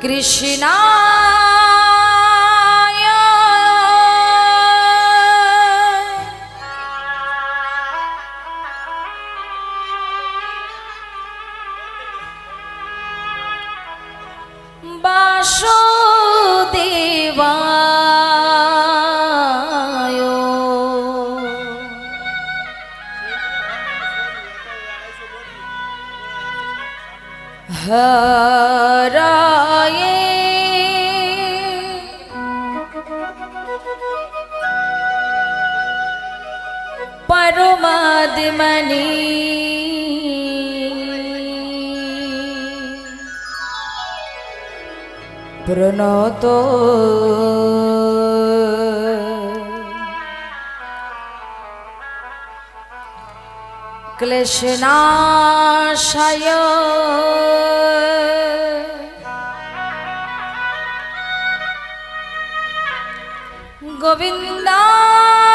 কৃষ্ণা हराये। राये परुमधुमनि ক্লেশনাশয় গোবিন্দায়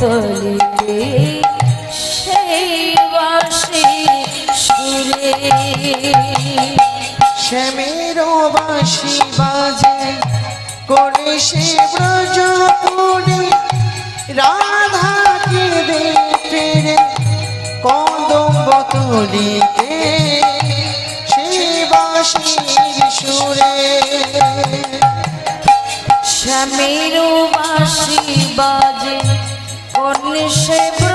তলিতে সেই বাসি সুরে। শ্যামের বাঁশি বাজে করে সে ব্রজ পুরে রাধাকে দেখে কদম্ব তুলিতে সুরে। শ্যামের বাসি বাজে কোন সে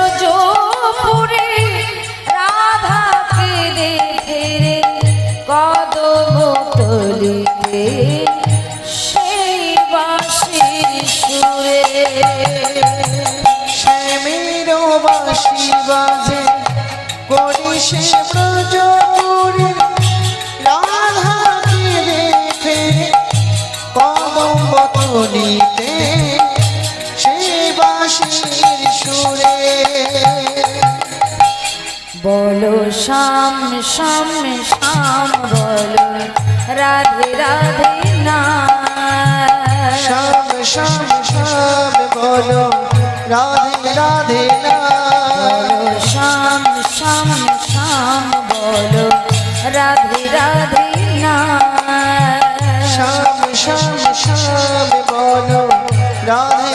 বলো শ্যাম শ্যাম শ্যাম বলো রাধে রাধে না শ্যাম শ্যাম শ্যাম বলো রাধে রাধে না বলো শ্যাম শ্যাম শ্যাম বলো রাধে রাধে না শ্যাম শ্যাম শ্যাম বলো রাধে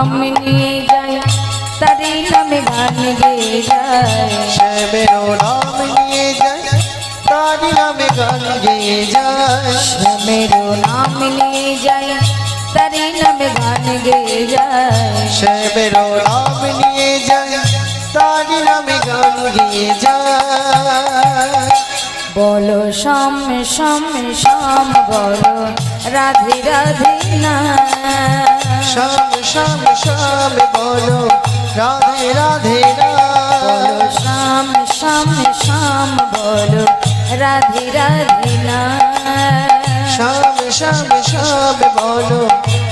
हमने जाए तरी में गान गे जाए। नाम लिए जाए तारील गान गे जाए। मेरो नाम लिए जाए तरील में गान गे जाए। मेरो नाम लिए जाए तारील गान गे जाए। বলো শ্যাম শ্যাম শ্যাম বলো রাধে রাধে না। শ্যাম শ্যাম শ্যাম বলো রাধে রাধে বলো শ্যাম শ্যাম শ্যাম বলো রাধে রাধে না। শ্যাম শ্যাম শ্যাম বলো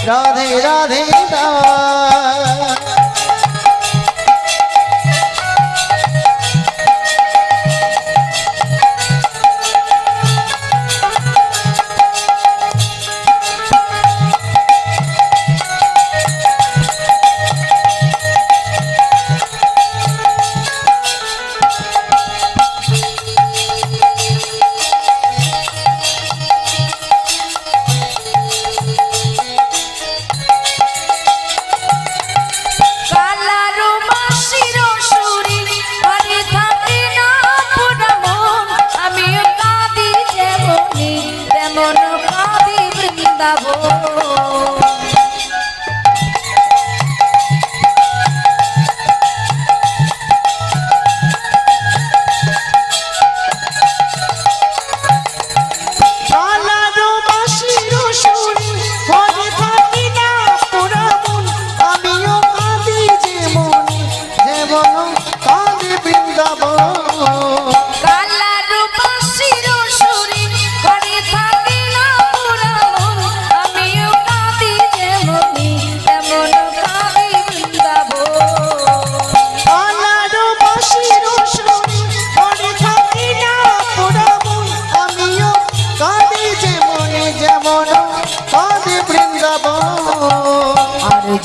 রাধে রাধে রাম দাবো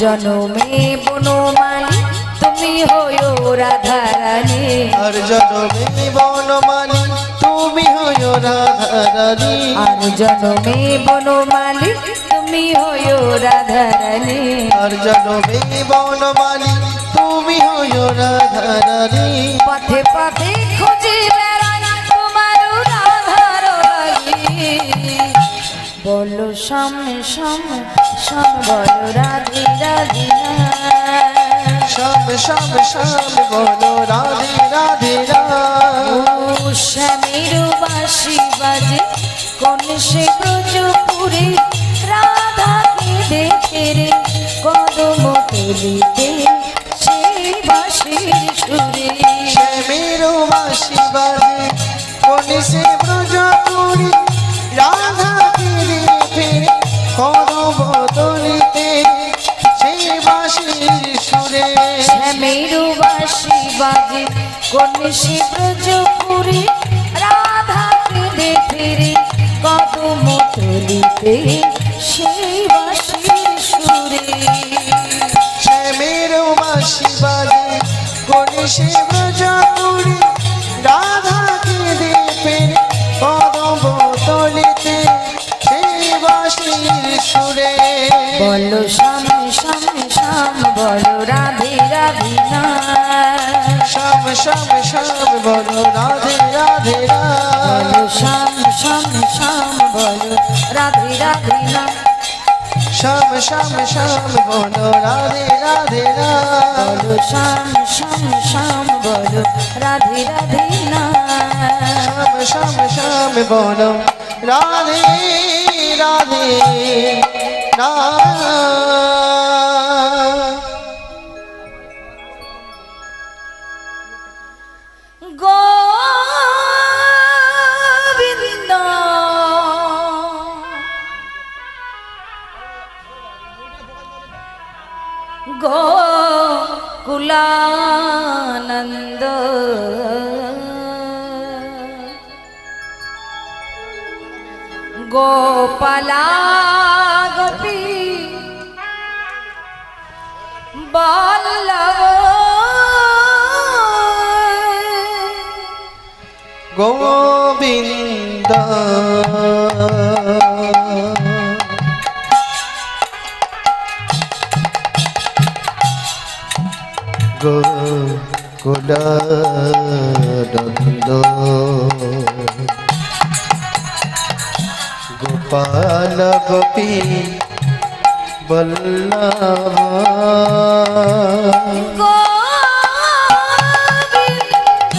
জনমে বনমালী তুমি হয়ো রাধারানী। আর জনমে বনমালী তুমি হইও রাধারানী। আর জনমে বনমালী তুমি হয়ো রাধারানী। আর জনমে বনমালী তুমি হইও রাধারানী। পথে পথে বলো সামনে সামনে সাম বলো রাধে রাধে শ্যাম শ্যাম শ্যাম বলো রাধে রাধে ও শ্যামের বাসি বাজে কোন সে ব্রজপুরে রাধাকে দেখে রে কদম তুলিতে সেই বাসির সুরে। শ্যামের বাসি বাজে কোন সে বাজে। কোন সে ব্রজপুরে রাধাকে দেখে কদম তুলিতে সেই বাসির সুরে। শ্যামের বাসি বাজে কোন সে ব্রজপুরি রাধা ফিরে ফিরে কদম তলিতে সেই বাসির সুরে। বলো সামনে সামনে শাম বলো। শ্যাম শ্যাম শ্যাম বলো রাধে রাধে শাম সামনে শাম বলো রাধে রাধে না শ্যাম শ্যাম শ্যাম বলো রাধে রাধে বলো শাম শাম শাম বলো রাধে রাধে শ্যাম শ্যাম শ্যাম বলো রাধে রাধে রাম গোকুলানন্দ গোপালা গোপী বল্লভ গোবিন্দ কুলানন্দ গোপাল গোপী বল্লভ গোবিন্দ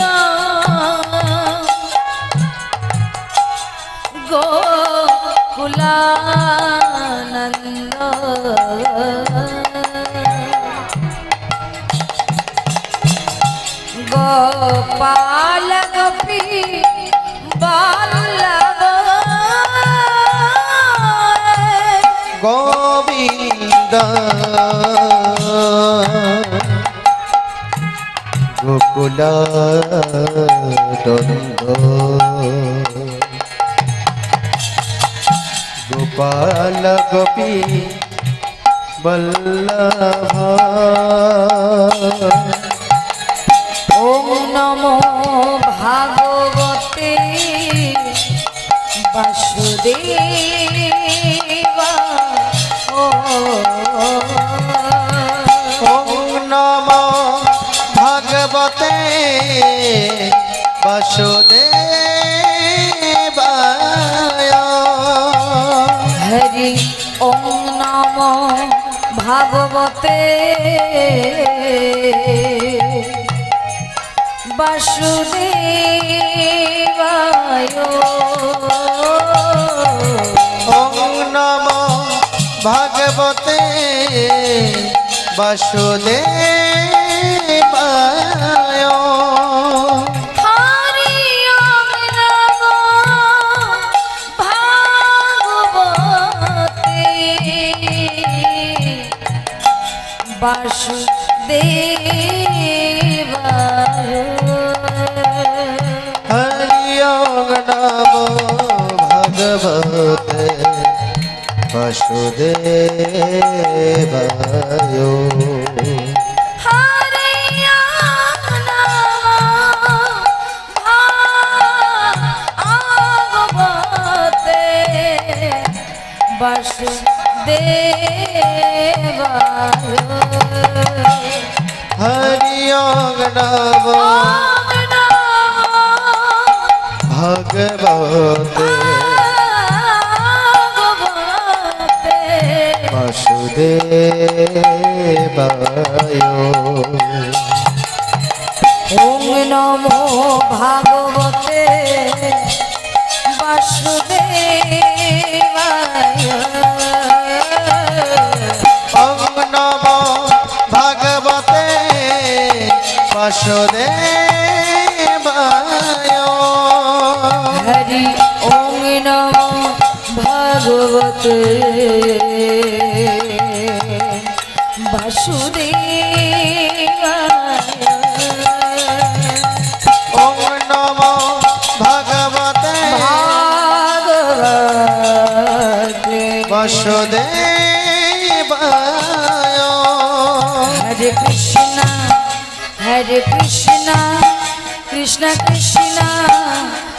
গোবিন্দ গোকুলানন্দ গোপাল গোপী বল্লভ। ওম নমো ভাগবতে বাসুদেবা। ভাগবতে। বাসুদেবায়। নম ভগবতে। বাসুদেবায় ওম নম ভগবতে বাসুদেবায়। হরে ভাগবতে বাসুদেবায়। হরি ওম নম ভগবতে বাসুদেবায় ওম নমো ভাগবতে বাসুদেবায় বাসুদেবায় হরি ওম নমো ভগবতে। বাসুদেবায়। ওম নম ভগবতে। ভাগবতে। বাসুদেবায়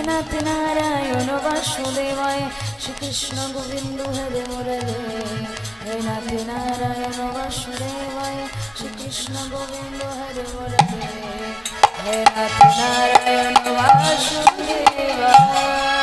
নাথ নারায়ণ বাসুদেবায় শ্রীকৃষ্ণ গোবিন্দ হরে মুরারে হে নাথ নারায়ণ বাসুদেবায় শ্রীকৃষ্ণ গোবিন্দ হরে মুরারে হে নাথ নারায়ণ বাসুদেবায়